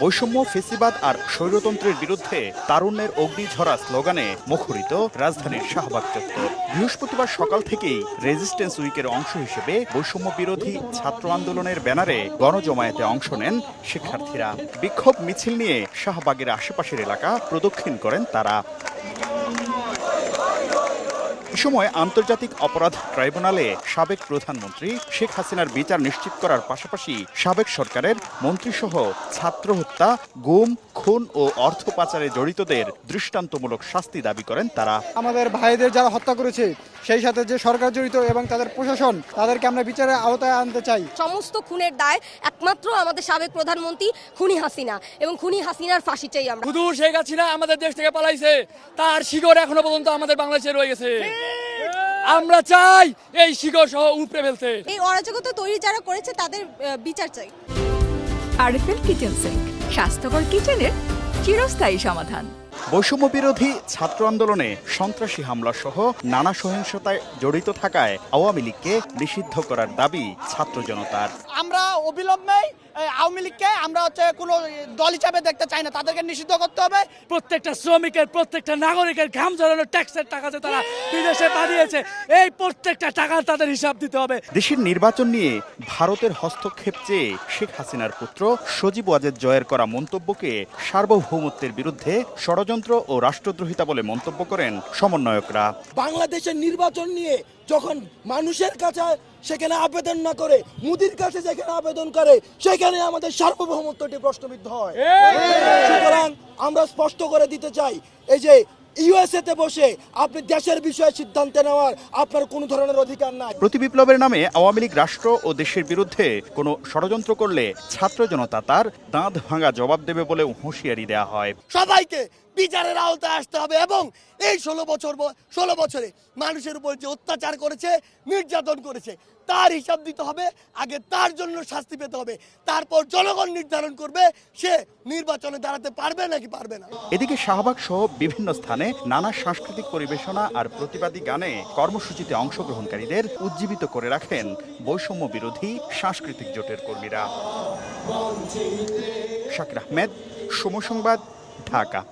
বৈষম্য, ফেসিবাদ আর স্বৈরতন্ত্রের বিরুদ্ধে তারুণ্যের অগ্নিঝরা স্লোগানে মুখরিত রাজধানীর শাহবাগ চত্বর। বৃহস্পতিবার সকাল থেকেই রেজিস্ট্যান্স উইকের অংশ হিসেবে বৈষম্য বিরোধী ছাত্র আন্দোলনের ব্যানারে গণজমায়েতে অংশ নেন শিক্ষার্থীরা। বিক্ষোভ মিছিল নিয়ে শাহবাগের আশেপাশের এলাকা প্রদক্ষিণ করেন তারা। সময় আন্তর্জাতিক অপরাধ ট্রাইব্যুনালে সাবেক প্রধানমন্ত্রী শেখ হাসিনার বিচার নিশ্চিত করার পাশাপাশি সাবেক সরকারের মন্ত্রীসহ ছাত্র হত্যা গুম খুন ও অর্থ পাচারে জড়িতদের দৃষ্টান্তমূলক শাস্তি দাবি করেন তারা। আমাদের ভাইদের যারা হত্যা করেছে সেই সাথে যে সরকার জড়িত এবং তাদের প্রশাসন তাদেরকে আমরা বিচারের আওতায় আনতে চাই। সমস্ত খুনের দায় একমাত্র আমাদের সাবেক প্রধানমন্ত্রী খুনি হাসিনা এবং খুনি হাসিনার ফাঁসি চাই আমরা। শুধু শেখ হাসিনা আমাদের দেশ থেকে পালাইছে তার শিকড় এখনও পর্যন্ত আমাদের বাংলাদেশে রয়ে গেছে। আমরা চাই এই শিকড় সহ উপড়ে ফেলতে। এই অরাজকতা তৈরি যারা করেছে তাদের বিচার চাই। আরএফএল কিচেন সিঙ্ক স্বাস্থ্যকর কিচেনের চিরস্থায়ী সমাধান। বৈষম্য বিরোধী ছাত্র আন্দোলনে সন্ত্রাসী হামলা সহ নানা সহিংসতায় জড়িত থাকায় আওয়ামী লীগকে নিষিদ্ধ করার দাবি ছাত্র জনতার। আমরা অবিলম্বে আওয়ামী লীগকে আমরা হচ্ছে কোনো দল হিসাবে দেখতে চাই না তাদেরকে নিষিদ্ধ করতে হবে। প্রত্যেকটা শ্রমিকের প্রত্যেকটা নাগরিকের ঘাম ঝরানো ট্যাক্সের টাকা যে তারা বিদেশে পাঠিয়েছে এই প্রত্যেকটা টাকা তাদের হিসাব দিতে হবে। দেশের নির্বাচন নিয়ে ভারতের হস্তক্ষেপ চেয়ে শেখ হাসিনার পুত্র সজীব ওয়াজেদ জয়ের করা মন্তব্যকে সার্বভৌমত্বের বিরুদ্ধে ষড়যন্ত্র ও রাষ্ট্রদ্রোহিতা বলে মন্তব্য করেন সমন্বয়করা। বাংলাদেশের নির্বাচন নিয়ে যখন মানুষের কাছে সেখানে আবেদন না করে মুদির কাছে যেখানে আবেদন করে সেখানে আমাদের সার্বভৌমত্বটি প্রশ্নবিদ্ধ হয়। সুতরাং আমরা স্পষ্ট করে দিতে চাই এই যে ইউএসএ তে বসে আপনি দেশের বিষয়ে সিদ্ধান্ত নেওয়ার আপনার কোনো ধরনের অধিকার নাই। প্রতি বিপ্লবের নামে আওয়ামী লীগ রাষ্ট্র ও দেশের বিরুদ্ধে কোনো ষড়যন্ত্র করলে ছাত্র জনতা তার দাঁত ভাঙা জবাব দেবে বলে হুঁশিয়ারি দেয়া হয়। সবাইকে বিচারের আওতায় আসতে হবে এবং এই ষোলো বছর ষোলো বছরে মানুষের উপর যে অত্যাচার করেছে, নির্যাতন করেছে, তার হিসাব দিতে হবে, আগে তার জন্য শাস্তি পেতে হবে, তারপর জনগণ নির্ধারণ করবে, সে নির্বাচনে দাঁড়াতে পারবে নাকি পারবে না। এদিকে শাহবাগ সহ বিভিন্ন স্থানে নানা সাংস্কৃতিক পরিবেশনা আর প্রতিবাদী গানে কর্মসূচিতে অংশগ্রহণকারীদের উজ্জীবিত করে রাখেন বৈষম্য বিরোধী সাংস্কৃতিক জোটের কর্মীরা। শাকির আহমেদ সময় ढाका